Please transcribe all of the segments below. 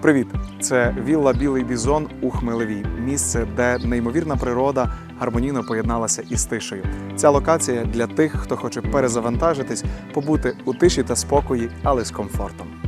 Привіт! Це вілла Білий Бізон у Хмелеві. Місце, де неймовірна природа гармонійно поєдналася із тишею. Ця локація для тих, хто хоче перезавантажитись, побути у тиші та спокої, але з комфортом.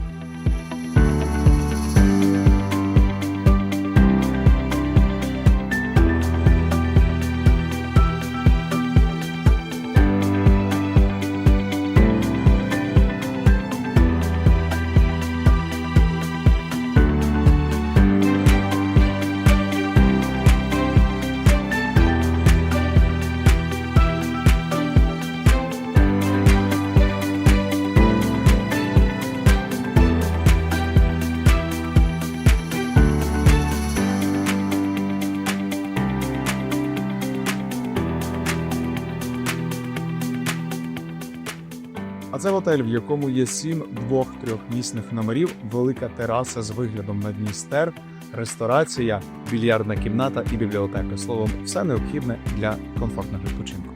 Це готель, в якому є сім двох-трьохмісних номерів, велика тераса з виглядом на Дністер, ресторація, більярдна кімната і бібліотека. Словом, все необхідне для комфортного відпочинку.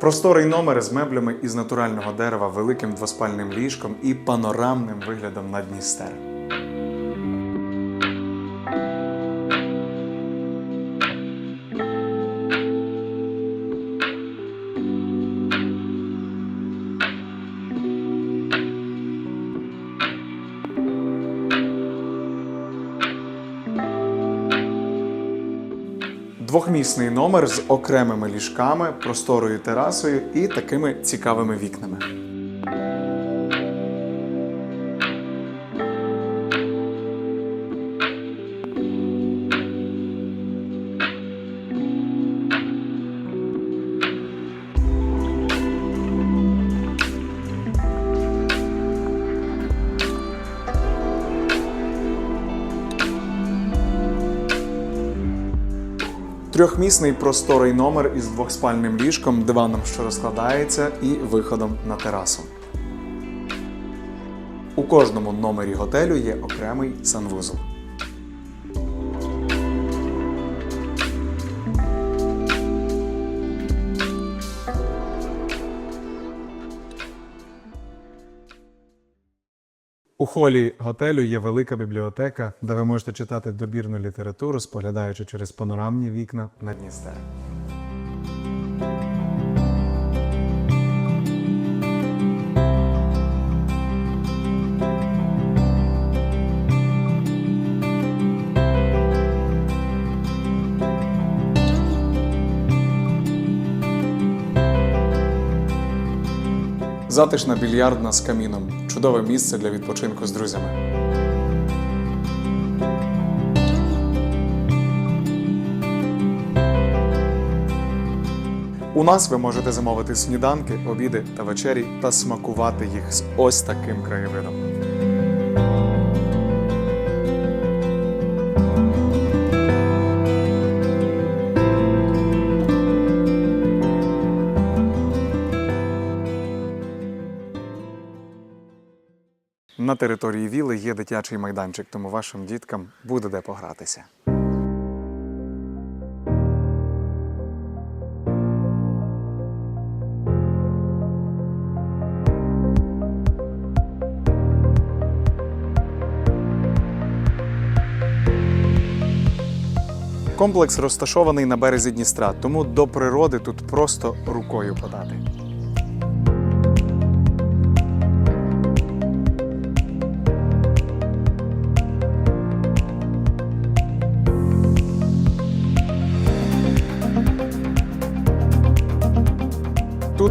Просторий номер з меблями із натурального дерева, великим двоспальним ліжком і панорамним виглядом на Дністер. Двохмісний номер з окремими ліжками, просторою терасою і такими цікавими вікнами. Трьохмісний просторий номер із двохспальним ліжком, диваном, що розкладається, і виходом на терасу. У кожному номері готелю є окремий санвузол. У холі готелю є велика бібліотека, де ви можете читати добірну літературу, споглядаючи через панорамні вікна на Дністер. Затишна більярдна з каміном чудове місце для відпочинку з друзями. У нас ви можете замовити сніданки, обіди та вечері та смакувати їх з ось таким краєвидом. На території віли є дитячий майданчик, тому вашим діткам буде де погратися. Комплекс розташований на березі Дністра, тому до природи тут просто рукою подати.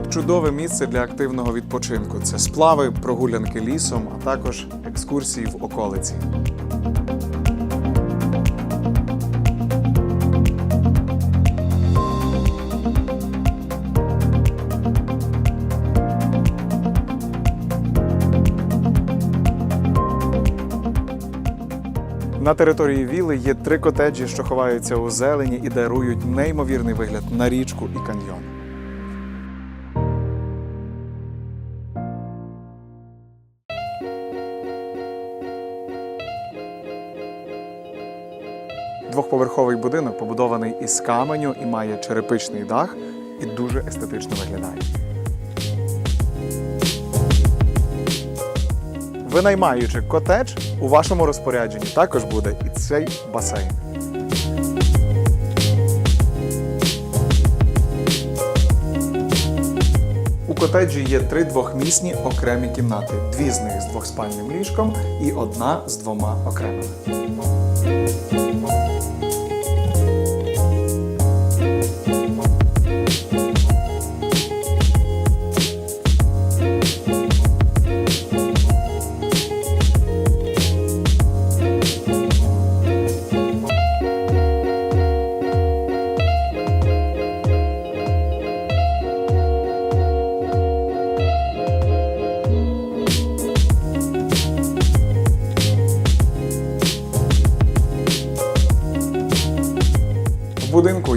Чудове місце для активного відпочинку. Це сплави, прогулянки лісом, а також екскурсії в околиці. На території віли є три котеджі, що ховаються у зелені і дарують неймовірний вигляд на річку і каньйон. Двохповерховий будинок побудований із каменю і має черепичний дах і дуже естетично виглядає. Винаймаючи котедж, у вашому розпорядженні також буде і цей басейн. У котеджі є три двохмісні окремі кімнати, дві з них з двохспальним ліжком і одна з двома окремими.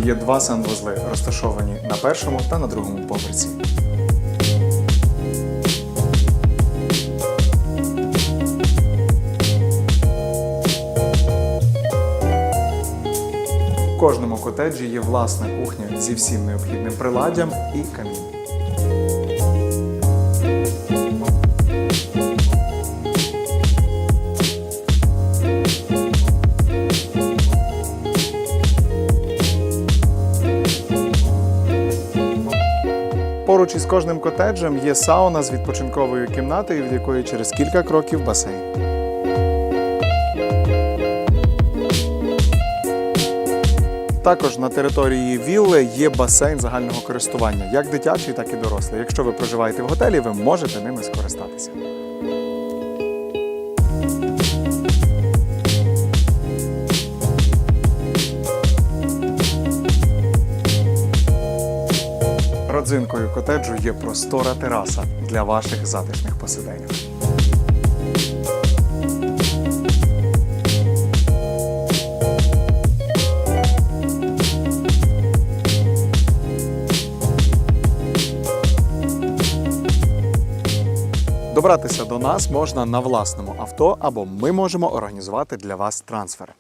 Є два санвузли, розташовані на першому та на другому поверсі. У кожному котеджі є власна кухня зі всім необхідним приладдям і камін. Поруч із кожним котеджем є сауна з відпочинковою кімнатою, від якої через кілька кроків басейн. Також на території вілли є басейн загального користування, як дитячий, так і дорослий. Якщо ви проживаєте в готелі, ви можете ними скористатися. Родзинкою котеджу є простора тераса для ваших затишних посиденьок. Добратися до нас можна на власному авто або ми можемо організувати для вас трансфер.